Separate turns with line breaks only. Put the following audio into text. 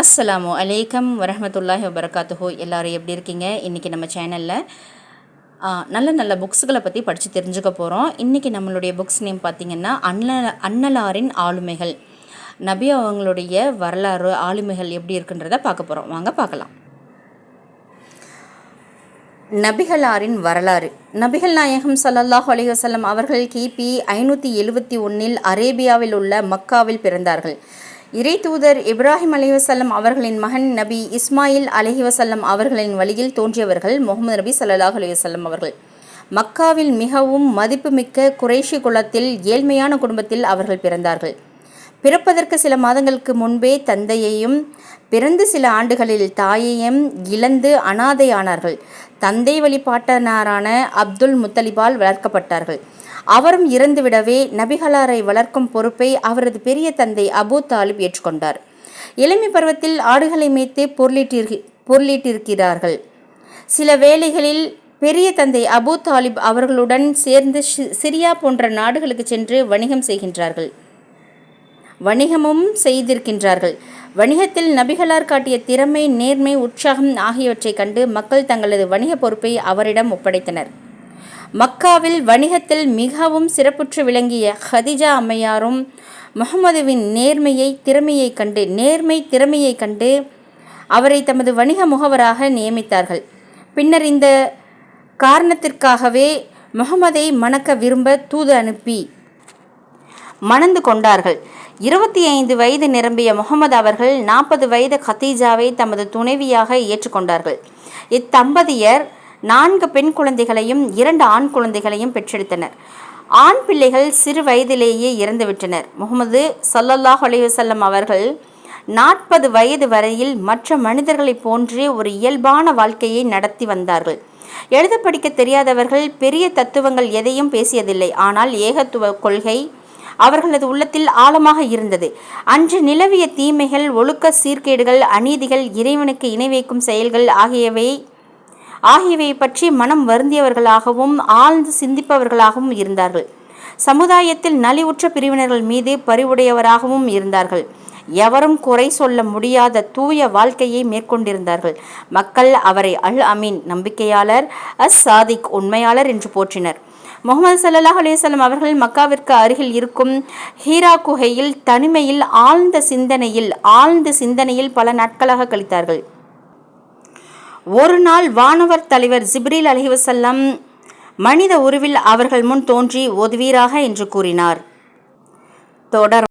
அஸ்லாம் அலைக்கம் வரமத்துல்லாஹி வபரகாத்துஹோ எல்லோரும் எப்படி இருக்கீங்க? இன்றைக்கி நம்ம சேனலில் நல்ல நல்ல புக்ஸுகளை பற்றி படித்து தெரிஞ்சுக்க போகிறோம் இன்றைக்கி நம்மளுடைய புக்ஸ் நேம் பார்த்திங்கன்னா அண்ண அன்னலாரின் ஆளுமைகள். நபி அவங்களுடைய வரலாறு ஆளுமைகள் எப்படி இருக்குன்றதை பார்க்க போகிறோம் வாங்க பார்க்கலாம். நபிகளாரின் வரலாறு. நபிகள் நாயகம் சல்லல்லாஹ் அலைவசல்லம் அவர்கள் கிபி ஐநூற்றி எழுபத்தி ஒன்றில் அரேபியாவில் உள்ள மக்காவில் பிறந்தார்கள். இறை தூதர் இப்ராஹிம் அலிவசல்லம் அவர்களின் மகன் நபி இஸ்மாயில் அலிஹிவசல்லம் அவர்களின் வழியில் தோன்றியவர்கள் முகமது நபி சல்லாஹ் அலிவசல்லம் அவர்கள். மக்காவில் மிகவும் மதிப்புமிக்க குறைஷி குலத்தில் ஏழ்மையான குடும்பத்தில் அவர்கள் பிறந்தார்கள். பிறப்பதற்கு சில மாதங்களுக்கு முன்பே தந்தையையும் பிறந்து சில ஆண்டுகளில் தாயையும் இழந்து அனாதையானார்கள். தந்தை வழிபாட்டனாரான அப்துல் முத்தலிபால் வளர்க்கப்பட்டார்கள். அவரும் இறந்துவிடவே நபிகளாரை வளர்க்கும் பொறுப்பை அவரது பெரிய தந்தை அபு தாலிப் ஏற்றுக்கொண்டார். இளமை பருவத்தில் ஆடுகளை மேய்த்து பொருளீட்டிரு பொருளீட்டிருக்கிறார்கள். சில வேளைகளில் பெரிய தந்தை அபு தாலிப் அவர்களுடன் சேர்ந்து சிரியா போன்ற நாடுகளுக்கு சென்று வணிகம் செய்கின்றார்கள். வணிகமும் செய்திருக்கின்றார்கள். வணிகத்தில் நபிகளார் காட்டிய திறமை நேர்மை உற்சாகம் ஆகியவற்றைக் கண்டு மக்கள் தங்களது வணிக பொறுப்பை அவரிடம் ஒப்படைத்தனர். மக்காவில் வணிகத்தில் மிகவும் சிறப்புற்று விளங்கிய ஹதிஜா அம்மையாரும் முகமதுவின் நேர்மையை திறமையை கண்டு நேர்மை திறமையை கண்டு அவரை தமது வணிக முகவராக நியமித்தார்கள். பின்னர் இந்த காரணத்திற்காகவே முகமதை மணக்க விரும்ப தூது அனுப்பி மணந்து கொண்டார்கள். இருபத்தி ஐந்து வயது நிரம்பிய முகமது அவர்கள் நாற்பது வயது கத்தீஜாவை தமது துணைவியாக ஏற்றுக்கொண்டார்கள் இத்தம்பதியர் நான்கு பெண் குழந்தைகளையும் இரண்டு ஆண் குழந்தைகளையும் பெற்றெடுத்தனர். ஆண் பிள்ளைகள் சிறு வயதிலேயே இறந்துவிட்டனர். முகமது சல்லல்லாஹ் அலையுசல்லம் அவர்கள் நாற்பது வயது வரையில் மற்ற மனிதர்களைப் போன்றே ஒரு இயல்பான வாழ்க்கையை நடத்தி வந்தார்கள். எழுத படிக்க தெரியாதவர்கள் பெரிய தத்துவங்கள் எதையும் பேசியதில்லை. ஆனால் ஏகத்துவ கொள்கை அவர்களது உள்ளத்தில் ஆழமாக இருந்தது. அன்று நிலவிய தீமைகள் ஒழுக்க சீர்கேடுகள் அநீதிகள் இறைவனுக்கு இணை வைக்கும் செயல்கள் ஆகியவை ஆகியவை பற்றி மனம் வருந்தியவர்களாகவும் ஆழ்ந்து சிந்திப்பவர்களாகவும் இருந்தார்கள். சமுதாயத்தில் நலிவுற்ற பிரிவினர்கள் மீது பறிவுடையவராகவும் இருந்தார்கள். எவரும் குறை சொல்ல முடியாத தூய வாழ்க்கையை மேற்கொண்டிருந்தார்கள். மக்கள் அவரை அல் அமீன் நம்பிக்கையாளர் அஸ் சாதிக் உண்மையாளர் என்று போற்றினர். முகமது சல்லாஹ் அலிசல்லாம் அவர்கள் மக்காவிற்கு அருகில் இருக்கும் ஹீரா குகையில் தனிமையில் ஆழ்ந்த சிந்தனையில் ஆழ்ந்த சிந்தனையில் பல நாட்களாக கழித்தார்கள். ஒரு நாள் வானவர் தலைவர் ஜிப்ரீல் அலிவசல்லம் மனித உருவில் அவர்கள் முன் தோன்றி உதவீராக என்று கூறினார். தொடர்